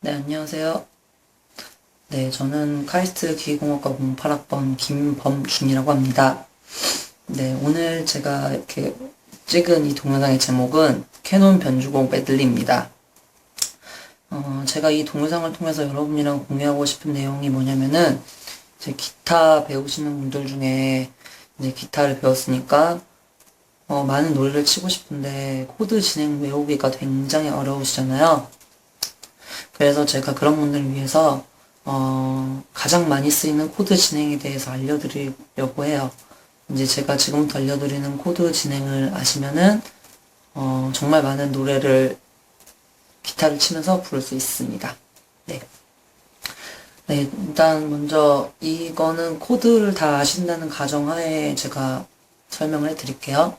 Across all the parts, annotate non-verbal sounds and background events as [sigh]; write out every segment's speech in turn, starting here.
네, 안녕하세요. 네, 저는 카이스트 기계공학과 08학번 김범준이라고 합니다. 네, 오늘 제가 이렇게 찍은 이 동영상의 제목은 캐논 변주곡 메들리입니다. 어, 제가 이 동영상을 통해서 여러분이랑 공유하고 싶은 내용이 뭐냐면은, 이제 기타 배우시는 분들 중에 이제 기타를 배웠으니까, 어, 많은 노래를 치고 싶은데, 코드 진행 외우기가 굉장히 어려우시잖아요. 그래서 제가 그런 분들을 위해서 어, 가장 많이 쓰이는 코드 진행에 대해서 알려드리려고 해요. 이제 제가 지금부터 알려드리는 코드 진행을 아시면은 어, 정말 많은 노래를 기타를 치면서 부를 수 있습니다. 네. 네, 일단 먼저 이거는 코드를 다 아신다는 가정하에 제가 설명을 해드릴게요.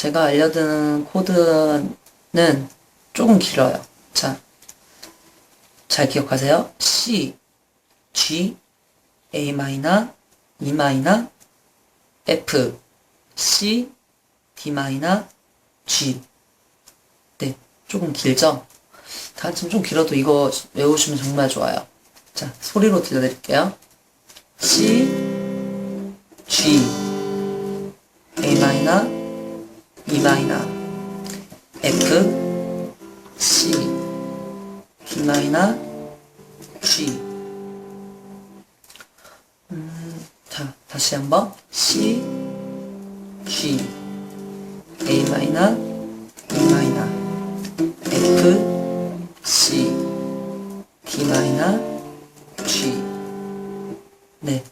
제가 알려드리는 코드는 조금 길어요. 자, 잘 기억하세요. C, G, A 마이너, E 마이너, F, C, D 마이너, G. 네, 조금 길죠? 다 지금 좀 길어도 이거 외우시면 정말 좋아요. 자, 소리로 들려드릴게요. C, G, A 마이너, E 마이너, F, C, D 마이너, G. 음, 자, 다시 한번. C, G, A 마이너, E 마이너, F, C, D 마이너, G. 네.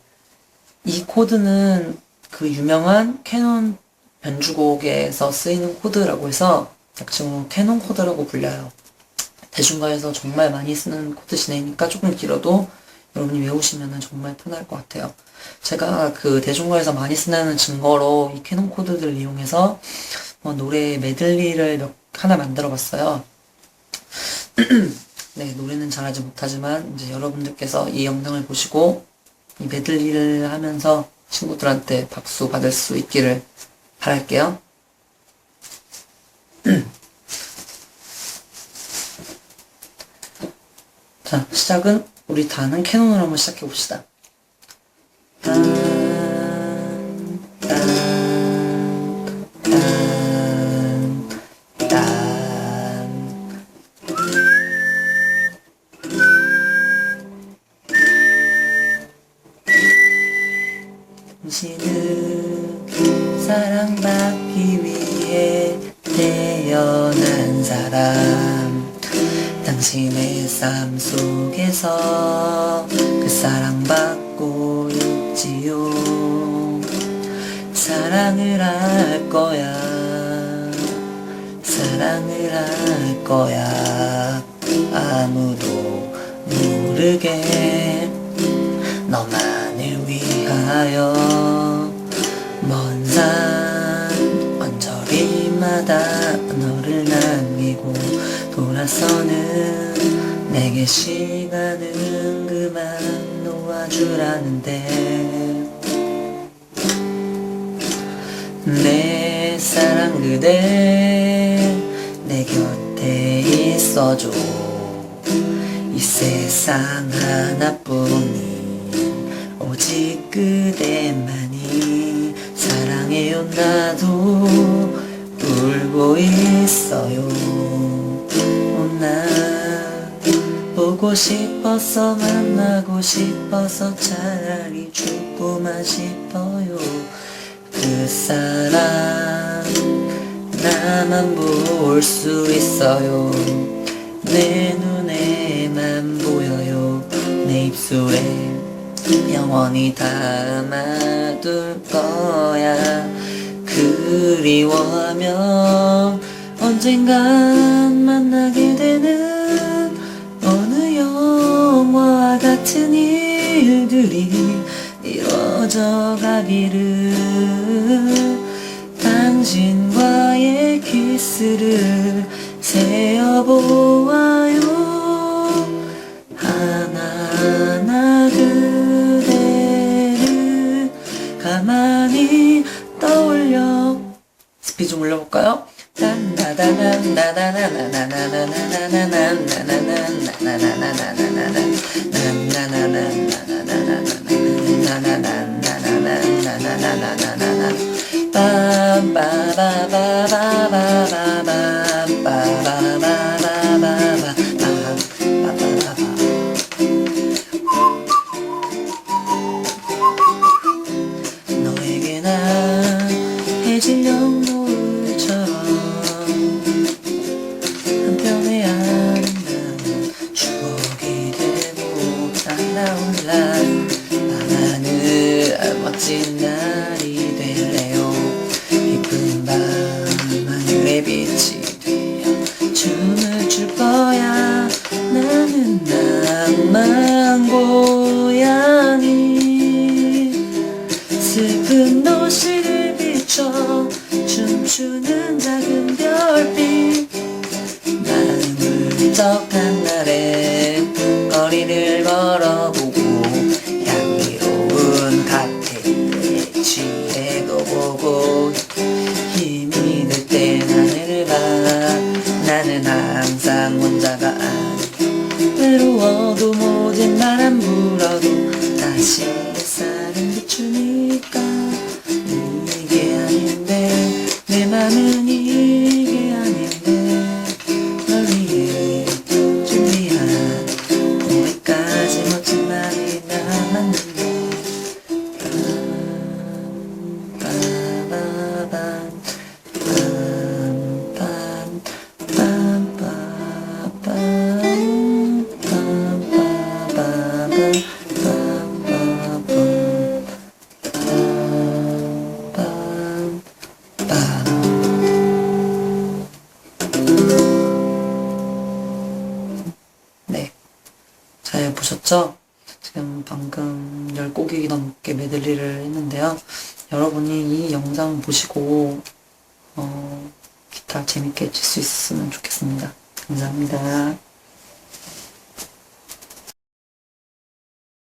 이 코드는 그 유명한 캐논 변주곡에서 쓰이는 코드라고 해서 약칭으로 캐논 코드라고 불려요. 대중가에서 정말 많이 쓰는 코드 진행이니까 조금 길어도 여러분이 외우시면 정말 편할 것 같아요. 제가 그 대중가에서 많이 쓰는 증거로 이 캐논 코드들을 이용해서 어, 노래 메들리를 몇, 하나 만들어 봤어요. [clears throat] 네, 노래는 잘하지 못하지만 이제 여러분들께서 이 영상을 보시고 이 메들리를 하면서 친구들한테 박수 받을 수 있기를 바랄게요. [clears throat] 자, 시작은 우리 다는 캐논으로 한번 시작해 봅시다. 사람 당신의 삶 속에서 그 사랑받고 있지요. 사랑을 할 거야. 사랑을 할 거야. 아무도 모르게 너만을 위하여 남기고 돌아서는 내게 시간은 그만 놓아주라는데 내 사랑 그대 내 곁에 있어줘. 이 세상 하나뿐인 오직 그대만이 사랑해요 나도 울고 있어요. 나 보고 싶어서 만나고 싶어서 차라리 죽고만 싶어요. 그 사람 나만 볼 수 있어요. 내 눈에만 보여요. 내 입술에 영원히 담아둘 거야 그리워하며 언젠간 만나게 되는 어느 영화와 같은 일들이 이루어져 가기를 당신과의 키스를 세어보아 올려볼까요? 작은 별빛 나는 울적한 날에 거리를 걸어보고 향기로운 칵테일에 취해도 보고 힘이 들때 하늘을 봐. 나는 항상 혼자가. 아니 잘 보셨죠? 지금 방금 10곡이 넘게 메들리를 했는데요. 여러분이 이 영상 보시고, 어, 기타 재밌게 칠 수 있었으면 좋겠습니다. 감사합니다.